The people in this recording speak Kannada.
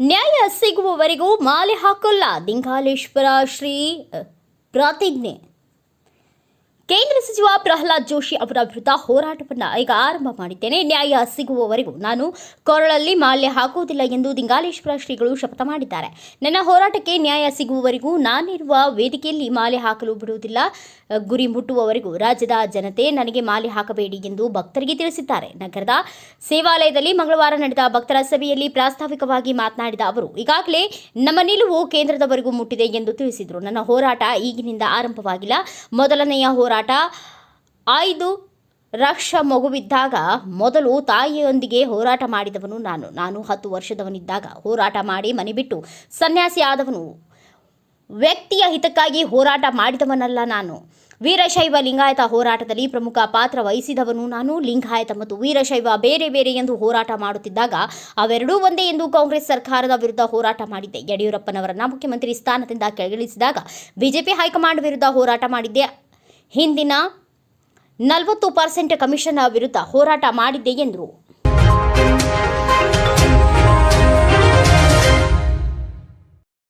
ನ್ಯಾಯ ಸಿಗುವವರೆಗೂ ಮಾಲೆ ಹಾಕೋಲ್ಲ. ದಿಂಗಾಲೇಶ್ವರ ಶ್ರೀ ಪ್ರತಿಜ್ಞೆ. ಕೇಂದ್ರ ಸಚಿವ ಪ್ರಹ್ಲಾದ್ ಜೋಶಿ ಅವರ ವಿರುದ್ಧ ಹೋರಾಟವನ್ನು ಈಗ ಆರಂಭ ಮಾಡಿದ್ದೇನೆ. ನ್ಯಾಯ ಸಿಗುವವರೆಗೂ ನಾನು ಕೊರಳಲ್ಲಿ ಮಾಲ್ಯ ಹಾಕುವುದಿಲ್ಲ ಎಂದು ದಿಂಗಾಲೇಶ್ವರ ಶ್ರೀಗಳು ಶಪಥ ಮಾಡಿದ್ದಾರೆ. ನನ್ನ ಹೋರಾಟಕ್ಕೆ ನ್ಯಾಯ ಸಿಗುವವರೆಗೂ ನಾನಿರುವ ವೇದಿಕೆಯಲ್ಲಿ ಮಾಲೆ ಹಾಕಲು ಬಿಡುವುದಿಲ್ಲ. ಗುರಿ ಮುಟ್ಟುವವರೆಗೂ ರಾಜ್ಯದ ಜನತೆ ನನಗೆ ಮಾಲೆ ಹಾಕಬೇಡಿ ಎಂದು ಭಕ್ತರಿಗೆ ತಿಳಿಸಿದ್ದಾರೆ. ನಗರದ ಸೇವಾಲಯದಲ್ಲಿ ಮಂಗಳವಾರ ನಡೆದ ಭಕ್ತರ ಸಭೆಯಲ್ಲಿ ಪ್ರಾಸ್ತಾವಿಕವಾಗಿ ಮಾತನಾಡಿದ ಅವರು, ಈಗಾಗಲೇ ನಮ್ಮ ನಿಲುವು ಕೇಂದ್ರದವರೆಗೂ ಮುಟ್ಟಿದೆ ಎಂದು ತಿಳಿಸಿದರು. ನನ್ನ ಹೋರಾಟ ಈಗಿನಿಂದ ಆರಂಭವಾಗಿಲ್ಲ. ಮೊದಲನೆಯ ಹೋರಾಟ ಐದು ರಕ್ಷ ಮಗುವಿದ್ದಾಗ ಮೊದಲು ತಾಯಿಯೊಂದಿಗೆ ಹೋರಾಟ ಮಾಡಿದವನು ನಾನು. ನಾನು ಹತ್ತು ವರ್ಷದವನಿದ್ದಾಗ ಹೋರಾಟ ಮಾಡಿ ಮನೆ ಬಿಟ್ಟು ಸನ್ಯಾಸಿ ಆದವನು. ವ್ಯಕ್ತಿಯ ಹಿತಕ್ಕಾಗಿ ಹೋರಾಟ ಮಾಡಿದವನಲ್ಲ ನಾನು. ವೀರಶೈವ ಲಿಂಗಾಯತ ಹೋರಾಟದಲ್ಲಿ ಪ್ರಮುಖ ಪಾತ್ರ ವಹಿಸಿದವನು ನಾನು. ಲಿಂಗಾಯತ ಮತ್ತು ವೀರಶೈವ ಬೇರೆ ಬೇರೆ ಎಂದು ಹೋರಾಟ ಮಾಡುತ್ತಿದ್ದಾಗ ಅವೆರಡೂ ಒಂದೇ ಎಂದು ಕಾಂಗ್ರೆಸ್ ಸರ್ಕಾರದ ವಿರುದ್ಧ ಹೋರಾಟ ಮಾಡಿದ್ದೆ. ಯಡಿಯೂರಪ್ಪನವರನ್ನ ಮುಖ್ಯಮಂತ್ರಿ ಸ್ಥಾನದಿಂದ ಕೆಳಗಿಳಿಸಿದಾಗ ಬಿಜೆಪಿ ಹೈಕಮಾಂಡ್ ವಿರುದ್ಧ ಹೋರಾಟ ಮಾಡಿದ್ದೆ. ಹಿಂದಿನ ನಲವತ್ತು ಪರ್ಸೆಂಟ್ ಕಮಿಷನ್ ವಿರುದ್ಧ ಹೋರಾಟ ಮಾಡಿದ್ದೆ ಎಂದರು.